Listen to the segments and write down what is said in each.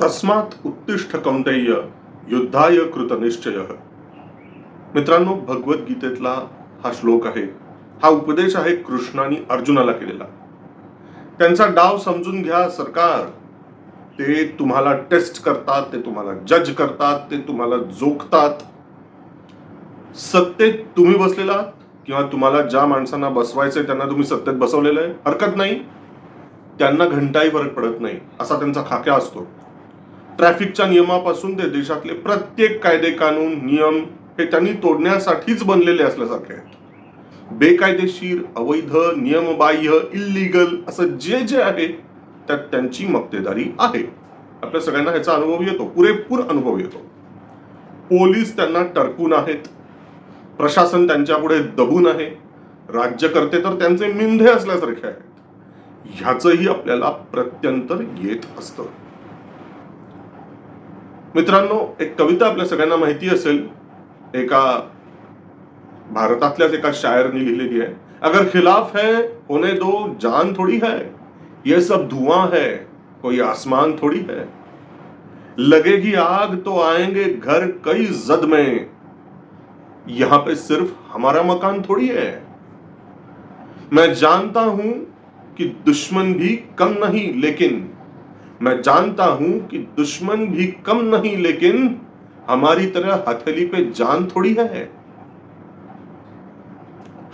तस्मात उत्तिष्ठ कौंतेय युद्धाय कृत निश्चय. मित्रांनो भगवद्गीतेतला हा श्लोक आहे. हा उपदेश आहे कृष्णाने अर्जुनाला केलेला. त्यांचा डाव समजून घ्या सरकार. ते तुम्हाला टेस्ट करतात ते तुम्हाला जज करतात ते तुम्हाला जोखतात. सत्तेत तुम्ही बसलेला किंवा तुम्हाला ज्या माणसांना बसवायचंय त्यांना तुम्ही सत्तेत बसवलेलं आहे? हरकत नाही. त्यांना घंटाही फरक पडत नाही असा त्यांचा खाक्या असतो. ट्रॅफिकच्या नियमापासून ते देशातले प्रत्येक कायदे कानून नियम हे त्यांनी तोडण्यासाठीच बनलेले असल्यासारखे आहेत. बेकायदेशीर अवैध नियमबाह्य इल्लीगल असं जे जे आहे त्यात त्यांची मक्तेदारी आहे. आपल्या सगळ्यांना ह्याचा अनुभव येतो पुरेपूर अनुभव येतो. पोलीस त्यांना टरकून आहेत. प्रशासन त्यांच्यापुढे दबून आहे. राज्यकर्ते तर त्यांचे मिंधे असल्यासारखे आहेत. ह्याचंही आपल्याला प्रत्यंतर येत असतं. मित्रांनो, एक कविता आपल्या सगळ्यांना माहिती असेल. एका भारतातल्याच एका शायरनी लिहिलेली आहे. अगर खिलाफ है, होने दो, जान थोड़ी है. ये सब धुआँ है, कोई आसमान थोड़ी है. लगेगी आग तो आएँगे घर कई जद में. यहाँ पे सिर्फ़ हमारा मकान थोड़ी है. मैं जानता हूँ कि दुश्मन भी कम नहीं, लेकिन मैं जानता हूँ कि दुश्मन भी कम नहीं, लेकिन हमारी तरह हथेली पे जान थोड़ी है।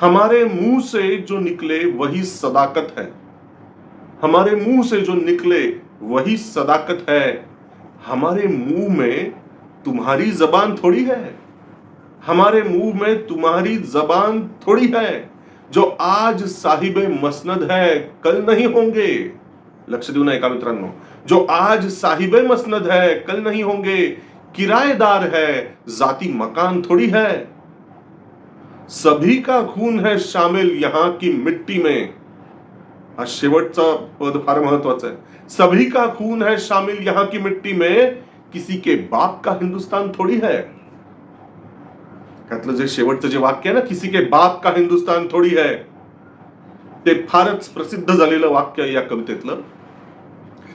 हमारे मुँह से जो निकले वही सदाकत है। हमारे मुँह से जो निकले वही सदाकत है। हमारे मुँह में तुम्हारी जबान थोड़ी है। हमारे मुँह में तुम्हारी जबान थोड़ी है। जो आज साहिब मसनद है, कल नहीं होंगे। लक्ष देऊ ना एका मित्रांनो, जो आज साहिब मसनद है, कल नहीं होंगे, किराएदार है, जाती मकान थोड़ी है। सभी का खून है शामिल यहाँ की मिट्टी में। हा शेवटचा पद फार महत्वाचं आहे सभी का खून है शामिल यहाँ की मिट्टी में, किसी के बाप का हिंदुस्तान थोड़ी है। त्यातलं जे शेवटचं जे वाक्य आहे ना, किसी के बाप का हिंदुस्तान थोडी है। ते फारच प्रसिद्ध झालेलं वाक्य या कवितेतलं.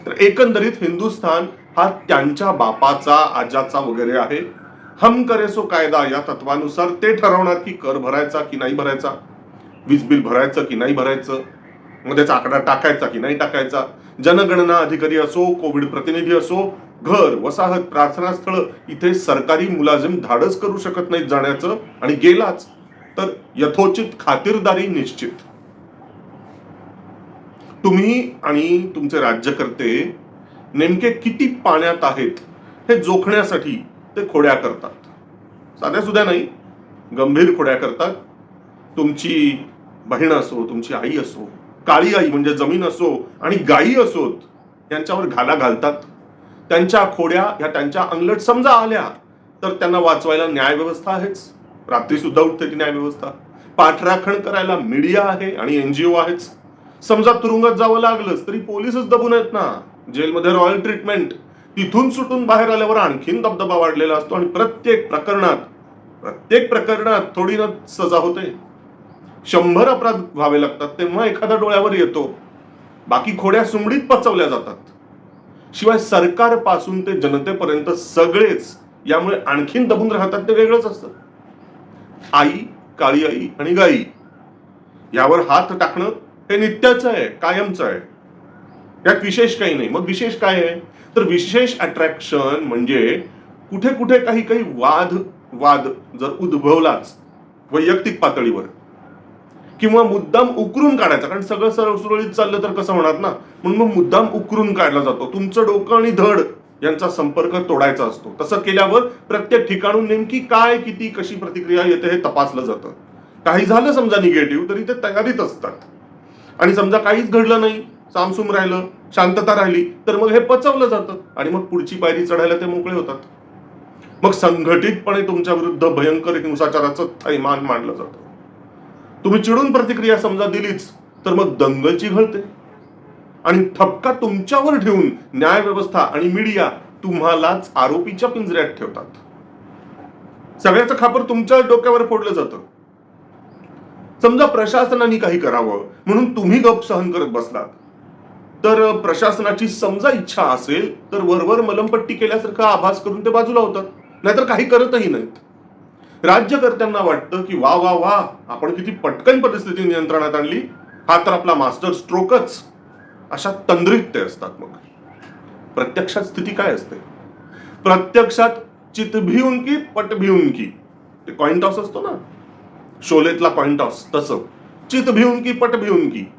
तर एकंदरीत हिंदुस्थान हा त्यांच्या बापाचा आजाचा वगैरे आहे. हम करेसो कायदा या तत्वानुसार ते ठरवणार की कर भरायचा की नाही भरायचा वीज बिल भरायचं की नाही भरायचं मग त्याचा आकडा टाकायचा की नाही टाकायचा जनगणना अधिकारी असो कोविड प्रतिनिधी असो घर वसाहत प्रार्थनास्थळ इथे सरकारी मुलाजिम धाडस करू शकत नाहीत जाण्याचं आणि गेलाच तर यथोचित खातिरदारी निश्चित. तुम्ही आणि तुमचे राज्यकर्ते नेमके किती पाण्यात आहेत हे जोखण्यासाठी ते खोड्या करतात. साध्या सुद्धा नाही गंभीर खोड्या करतात. तुमची बहीण असो तुमची आई असो काळी आई म्हणजे जमीन असो आणि गायी असोत यांच्यावर घाला घालतात. त्यांच्या खोड्या ह्या त्यांच्या अंगलट समजा आल्या तर त्यांना वाचवायला न्यायव्यवस्था आहेच. रात्री सुद्धा उठते ती न्यायव्यवस्था. पाठराखण करायला मीडिया आहे आणि एनजीओ आहेच. समजा तुरुंगात जावं लागलंच तरी पोलीसच दबून आहेत ना. जेलमध्ये रॉयल ट्रीटमेंट तिथून सुटून बाहेर आल्यावर आणखीन दबदबा वाढलेला असतो आणि प्रत्येक प्रकरणात प्रत्येक प्रकरणात थोडी ना सजा होते. शंभर अपराध व्हावे लागतात तेव्हा एखादा डोळ्यावर येतो. बाकी खोड्या सुमडीत पचवल्या जातात. शिवाय सरकारपासून ते जनतेपर्यंत सगळेच यामुळे आणखीन दबून राहतात ते वेगळंच असतं. आई काळी आई आणि गाई यावर हात टाकणं हे नित्याचं आहे कायमचं आहे. यात विशेष काही नाही. मग विशेष काय आहे? तर विशेष अट्रॅक्शन म्हणजे कुठे कुठे काही काही वाद वाद जर उद्भवलाच वैयक्तिक पातळीवर किंवा मुद्दाम उकरून काढायचा कारण सगळं सरळ सुरळीत चाललं तर कसं होणार ना? म्हणून मग मुद्दाम उकरून काढला जातो. तुमचं डोकं आणि धड यांचा संपर्क तोडायचा असतो. तसं केल्यावर प्रत्येक ठिकाणून नेमकी काय किती कशी प्रतिक्रिया येते हे तपासलं जातं. काही झालं समजा निगेटिव्ह तरी ते तयारीत असतात. आणि समजा काहीच घडलं नाही सामसूम राहिलं शांतता राहिली तर मग हे पचवलं जातं आणि मग पुढची पायरी चढायला ते मोकळे होतात. मग संघटितपणे तुमच्या विरुद्ध भयंकर हिंसाचाराचं थैमान मांडलं जातं. तुम्ही चिडून प्रतिक्रिया समजा दिलीच तर मग दंगलची घडते आणि ठपका तुमच्यावर ठेवून न्याय व्यवस्था आणि मीडिया तुम्हालाच आरोपीच्या पिंजऱ्यात ठेवतात. सगळ्याचं खापर तुमच्या डोक्यावर फोडलं जातं. समजा प्रशासनाने काही करावं म्हणून तुम्ही गप सहन करत बसलात. तर प्रशासनाची समजा इच्छा असेल तर वरवर मलमपट्टी केल्यासारखा आभास करून ते बाजूला होतात. नाहीतर काही करतही नाहीत. राज्यकर्त्यांना वाटतं की वा वा वा आपण किती पटकन परिस्थिती नियंत्रणात आणली हा तर आपला मास्टर स्ट्रोकच. अशा तंद्रीत ते असतात मग. प्रत्यक्षात स्थिती काय असते? प्रत्यक्षात चित भिऊन की पट की? ते कॉइन टॉस असतो ना. शोलेतला पॉइंट टॉस तसं. चित भिऊन की पट भिवून की.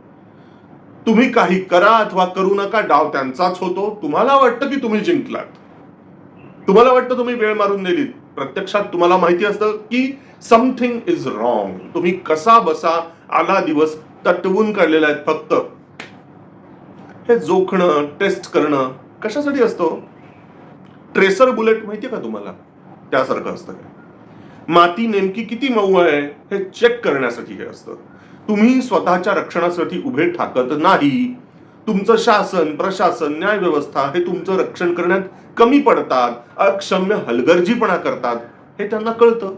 तुम्ही काही करा अथवा करू नका डाव त्यांचाच होतो. तुम्हाला वाटतं की तुम्ही जिंकलात. तुम्हाला वाटतं तुम्ही वेळ मारून दिलीत प्रत्यक्षात तुम्हाला माहिती असतं की समथिंग इज रॉंग तुम्ही कसा बसा आला दिवस तटवून काढलेला आहेत फक्त. हे जोखणं टेस्ट करणं कशासाठी असतो? ट्रेसर बुलेट माहितीये का तुम्हाला? त्यासारखं असतं. काय माती नेमकी किती मऊ आहे हे चेक करण्यासाठी हे असतं. तुम्ही स्वतःच्या रक्षणासाठी उभे ठाकत नाही. तुमचं शासन प्रशासन न्याय व्यवस्था हे तुमचं रक्षण करण्यात कमी पडतात अक्षम्य हलगर्जीपणा करतात हे त्यांना कळतं.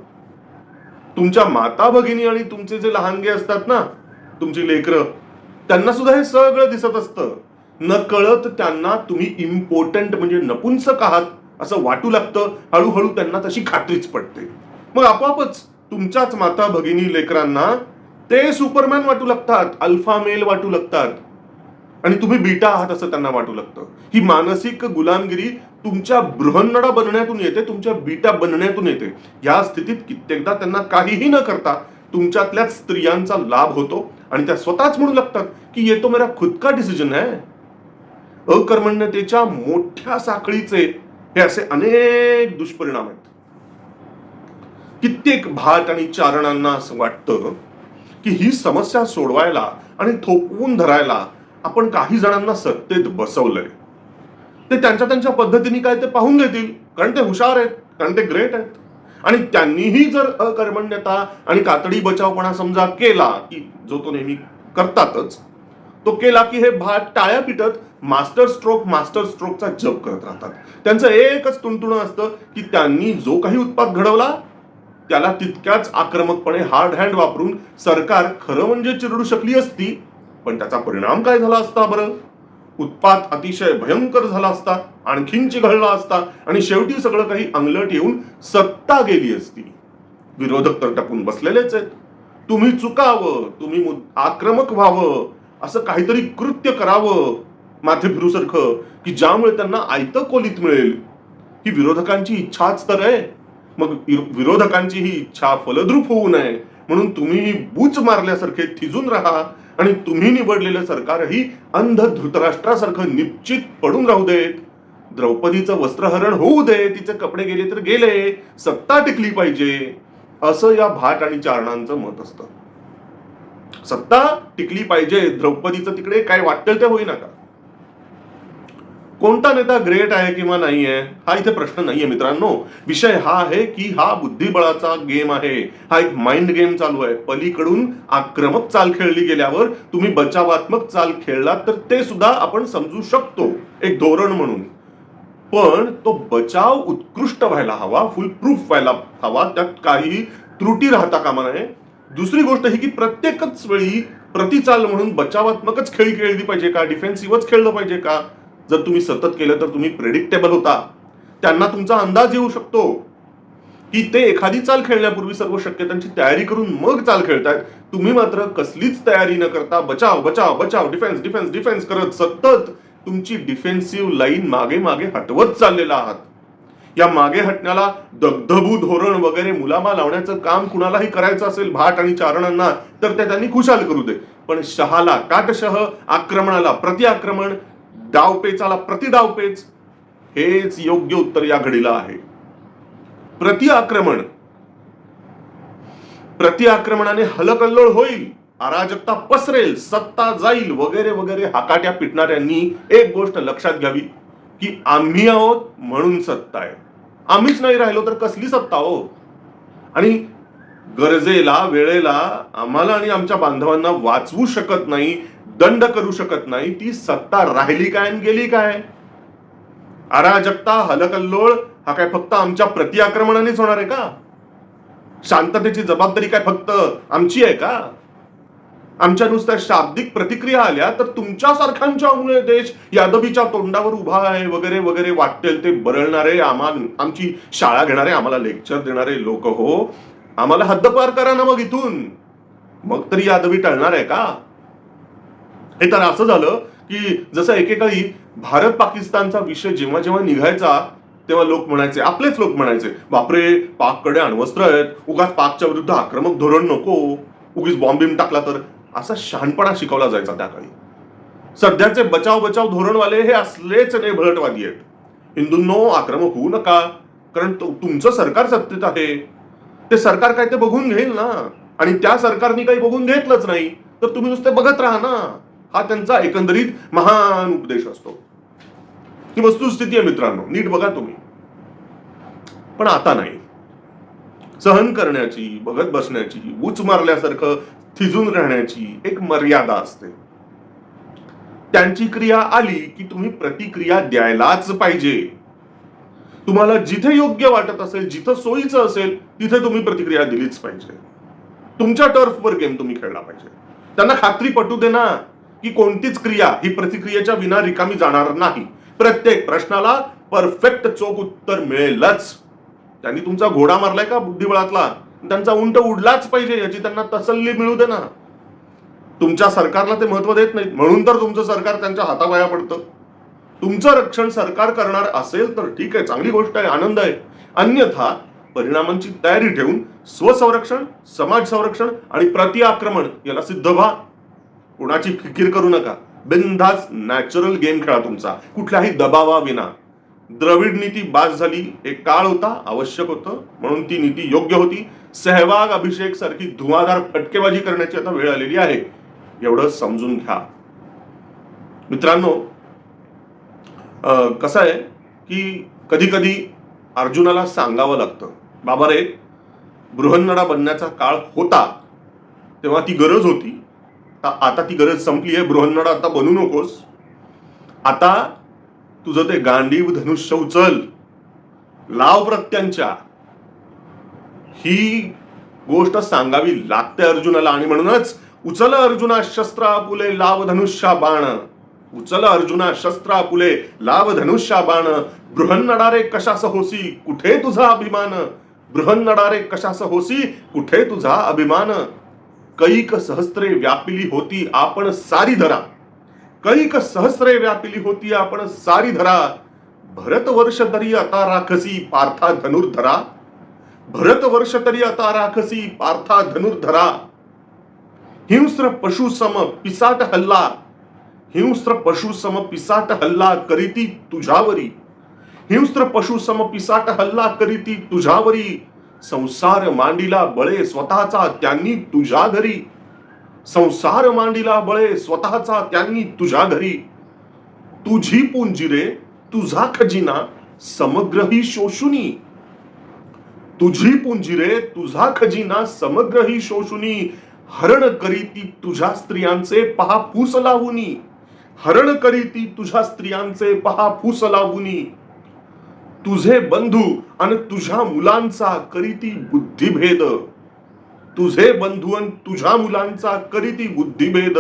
तुमच्या माता भगिनी आणि तुमचे जे लहानगे असतात ना तुमची लेकरं त्यांना सुद्धा हे सगळं दिसत असतं. न कळत त्यांना तुम्ही इम्पॉर्टंट म्हणजे नपुंसक आहात असं वाटू लागतं हळूहळू त्यांना तशी खात्रीच पडते. मग आपोआपच तुमच्याच माता भगिनी लेकरांना ते सुपरमॅन वाटू लागतात अल्फा मेल वाटू लागतात. आणि तुम्ही बीटा आहात असं त्यांना वाटू लागतं. ही मानसिक गुलामगिरी तुमच्या बृहन्नडा बनण्यातून येते तुमच्या बीटा बनण्यातून येते. या स्थितीत कित्येकदा त्यांना काहीही न करता तुमच्यातल्याच स्त्रियांचा लाभ होतो आणि त्या स्वतःच म्हणू लागतात की ये तो मेरा खुद का डिसिजन आहे अकर्मण्यतेच्या मोठ्या साखळीचे हे असे अनेक दुष्परिणाम आहेत. कित्येक भाट आणि चारणांना असं वाटतं की ही समस्या सोडवायला आणि थोपवून धरायला आपण काही जणांना सत्तेत बसवलंय. ते त्यांच्या त्यांच्या पद्धतीने काय ते पाहून घेतील. कारण ते हुशार आहेत कारण ते ग्रेट आहेत. आणि त्यांनीही जर अकर्मण्यता आणि कातडी बचावपणा समजा केला की जो तो नेहमी करतातच तो केला की हे भात टाळ्या पिटत मास्टर स्ट्रोक मास्टर स्ट्रोकचा जप करत राहतात. त्यांचं एकच तुणतुणं असतं की त्यांनी जो काही उत्पाद घडवला त्याला तितक्याच आक्रमकपणे हार्ड हँड वापरून सरकार खरं म्हणजे चिरडू शकली असती पण त्याचा परिणाम काय झाला असता बरं? उत्पात अतिशय भयंकर झाला असता आणखीन चिघळला असता आणि शेवटी सगळं काही अंगलट येऊन सत्ता गेली असती. विरोधक तर टपून बसलेलेच आहेत. तुम्ही चुकावं तुम्ही मुद- आक्रमक व्हावं असं काहीतरी कृत्य करावं माथे फिरूसारखं की ज्यामुळे त्यांना आयतं कोलीत मिळेल. ही विरोधकांची इच्छाच तर आहे. मग विरोधकांची ही इच्छा फलद्रूप होऊ नये. म्हणून तुम्ही बूच मारल्यासारखे थिजून राहा आणि तुम्ही निवडलेलं सरकारही अंध धृतराष्ट्रासारखं निश्चित पडून राहू देत. द्रौपदीचं वस्त्रहरण होऊ दे तिचे कपडे गेले तर गेले सत्ता टिकली पाहिजे. असं या भाट आणि चारणांचं मत असतं. सत्ता टिकली पाहिजे द्रौपदीचं तिकडे काय वाटेल ते होईना का? कोणता नेता ग्रेट आहे किंवा नाही आहे हा इथे प्रश्न नाहीये मित्रांनो. विषय हा आहे की हा बुद्धिबळाचा गेम आहे. हा एक माइंड गेम चालू आहे. पलीकडून आक्रमक चाल खेळली गेल्यावर तुम्ही बचावात्मक चाल खेळलात तर ते सुद्धा आपण समजू शकतो. एक धोरण म्हणून. पण तो बचाव उत्कृष्ट व्हायला हवा फुल प्रूफ व्हायला हवा त्यात काही त्रुटी राहता कामा नये. दुसरी गोष्ट ही की प्रत्येकच वेळी प्रतिचाल म्हणून बचावात्मकच खेळी खेळली पाहिजे का? डिफेन्सिव्हच खेळलं पाहिजे का? जर तुम्ही सतत केलं तर तुम्ही प्रेडिक्टेबल होता. त्यांना तुमचा अंदाज येऊ शकतो की ते एखादी चाल खेळण्यापूर्वी सर्व शक्यतांची तयारी करून मग चाल खेळतायत. तुम्ही मात्र कसलीच तयारी न करता बचाव बचाव बचाव डिफेन्स डिफेन्स डिफेन्स करत सतत तुमची डिफेन्सिव्ह लाईन मागे मागे हटवत चाललेला आहात. या मागे हटण्याला दगधबू धोरण वगैरे मुलामा लावण्याचं काम कुणालाही करायचं असेल भाट आणि चारणांना तर ते त्यांनी खुशाल करू दे. पण शहाला काटशह आक्रमणाला प्रतिआक्रमण डावपेचाला प्रतिडावपेच हेच योग्य उत्तर या घडीला आहे. प्रतिआक्रमण प्रतिआक्रमणाने हलकल्लोळ होईल. अराजकता पसरेल सत्ता जाईल वगैरे वगैरे हाकाट्या पिटणाऱ्यांनी एक गोष्ट लक्षात घ्यावी की आम्ही आहोत म्हणून सत्ता आहे. आम्हीच नाही राहिलो तर कसली सत्ता हो? आणि गरजेला वेळेला आम्हाला आणि आमच्या बांधवांना वाचवू शकत नाही दंड करू शकत नाही ती सत्ता राहिली काय आणि गेली काय? अराजकता हलकल्लोळ हा काय फक्त आमच्या प्रतिआक्रमणानेच होणार आहे का? शांततेची जबाबदारी काय फक्त आमची आहे का? आमच्या नुसत्या शाब्दिक प्रतिक्रिया आल्या तर तुमच्यासारख्यांच्या देश यादवीच्या तोंडावर उभा आहे वगैरे वगैरे वाटेल ते बरळणारे आम्हा आमची शाळा घेणारे आम्हाला लेक्चर देणारे लोक हो. आम्हाला हद्दपार करा ना मग इथून. मग तरी यादवी टळणार आहे का? हे तर असं झालं की जसं एकेकाळी भारत पाकिस्तानचा विषय जेव्हा जेव्हा निघायचा तेव्हा लोक म्हणायचे आपलेच लोक म्हणायचे बापरे पाककडे अण्वस्त्र आहेत उगाच पाकच्या विरुद्ध आक्रमक धोरण नको उगीच बॉम्बिम टाकला तर. असा शहाणपणा शिकवला जायचा त्या काळी. सध्याचे बचाव बचाव धोरणवाले हे असलेच नेभळटवादी आहेत. हिंदूंनो आक्रमक होऊ नका कारण तुमचं सरकार सत्तेत आहे. ते सरकार काय ते बघून घेईल ना. आणि त्या सरकारने काही बघून घेतलंच नाही. तर तुम्ही नुसते बघत राहा ना. हा त्यांचा एकंदरीत महान उपदेश असतो. ही वस्तुस्थिती आहे मित्रांनो नीट बघा तुम्ही. पण आता नाही. सहन करण्याची बघत बसण्याची उच मारल्यासारखं थिजून राहण्याची एक मर्यादा असते. त्यांची क्रिया आली की तुम्ही प्रतिक्रिया द्यायलाच पाहिजे. तुम्हाला जिथे योग्य वाटत असेल जिथं सोयीचं असेल तिथे तुम्ही प्रतिक्रिया दिलीच पाहिजे. तुमच्या टर्फवर गेम तुम्ही खेळला पाहिजे. त्यांना खात्री पटू दे ना. की कोणतीच क्रिया ही प्रतिक्रियेच्या विना रिकामी जाणार नाही. प्रत्येक प्रश्नाला परफेक्ट चोख उत्तर मिळेलच. त्यांनी तुमचा घोडा मारलाय का बुद्धिबळातला? त्यांचा उंट उडलाच पाहिजे याची त्यांना तसल्ली मिळू दे ना. तुमच्या सरकारला ते महत्त्व देत नाहीत. म्हणून तर तुमचं सरकार त्यांच्या हाताबाया पडतं. तुमचं रक्षण सरकार करणार असेल तर ठीक आहे चांगली गोष्ट आहे आनंद आहे. अन्यथा परिणामांची तयारी ठेवून स्वसंरक्षण समाज संरक्षण आणि प्रतिआक्रमण याला सिद्ध व्हा. कुणाची फिकीर करू नका. बिनधास नॅचरल गेम खेळा तुमचा. कुठल्याही दबावाविना द्रविड नीती बाद झाली. एक काळ होता आवश्यक होतं म्हणून ती नीती योग्य होती. सहवाग अभिषेक सारखी धुवाधार फटकेबाजी करण्याची आता वेळ आलेली आहे. एवढं समजून घ्या. मित्रांनो कसं आहे की कधी कधी अर्जुनाला सांगावं लागतं बाबा रे बृहन्नडा बनण्याचा काळ होता. तेव्हा ती गरज होती. आता ती गरज संपली आहे. बृहन्नडा आता बनू नकोस. आता तुझं ते गांडीव धनुष्य उचल. लाव प्रत्यांच्या. ही गोष्ट सांगावी लागते अर्जुनाला आणि म्हणूनच उचल अर्जुना शस्त्र आपुले लाव धनुष्या बाण. उचल अर्जुना शस्त्र आपुले लाव धनुष्या बाण. बृहन्नडारे कशास होसी? कुठे तुझा अभिमान? बृहन्नडारे कशास होसी? कुठे तुझा अभिमान? कैक सहस्त्रे व्यापिली होती आपण सारी धरा. कैक सहस्त्रे व्यापिली होती आपण सारी धरा. भरत वर्ष तरी आता राखसी पार्था धनुर्धरा. भरत वर्ष तरी आता राखसी पार्था धनुर्धरा. हिंस्र पशु सम पिसाट हल्ला. हिंस्र पशु सम पिसाट हल्ला करीती तुझ्यावरी हिंस्र पशु सम पिसाट हल्ला करीती तुझ्यावरी संसार मांडीला बळे स्वतःचा त्यांनी तुझ्या घरी. संसार मांडीला बळे स्वतःचा त्यांनी तुझ्या घरी. तुझी पुंजिरे तुझा खजिना समग्र ही शोषुनी. तुझी पुंजिरे तुझा खजिना समग्र ही शोषुनी. हरण करी ती तुझ्या स्त्रियांचे पहा फूस लावुनी. हरण करी ती तुझ्या स्त्रियांचे पहा फूस लावुनी. तुझे बंधू आणि तुझ्या मुलांचा करीती बुद्धिभेद. तुझे बंधू आणि तुझ्या मुलांचा करीती बुद्धिभेद.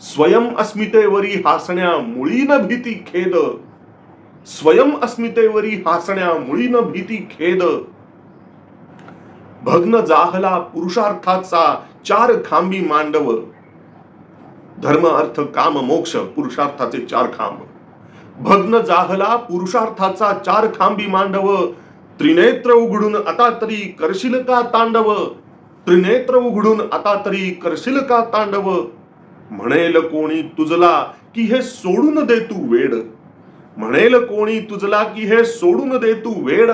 स्वयं अस्मितेवरी हासण्या मुळीन भीती खेद. स्वयं अस्मितेवरी हासण्या मुळीन भीती खेद. भग्न जाहला पुरुषार्थाचा चार खांबी मांडव. धर्म अर्थ काम मोक्ष पुरुषार्थाचे चार खांब. भग्न जाहला पुरुषार्थाचा चार खांबी मांडव. त्रिनेत्र उघडून आता तरी करशील का तांडव? त्रिनेत्र उघडून आता तरी करशील का तांडव? म्हणेल कोणी तुझला की हे सोडून दे तू वेड. म्हणेल कोणी तुझला की हे सोडून दे तू वेड.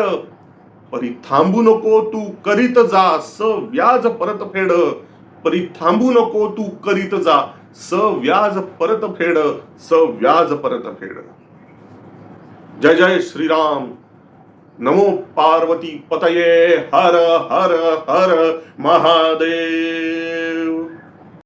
परी थांबू नको तू करीत जा स व्याज परत फेड. परी थांबू नको तू करीत जा स व्याज परत फेड स व्याज परत फेड. जय जय श्रीराम। नमो पार्वती पतये। हर हर हर महादेव।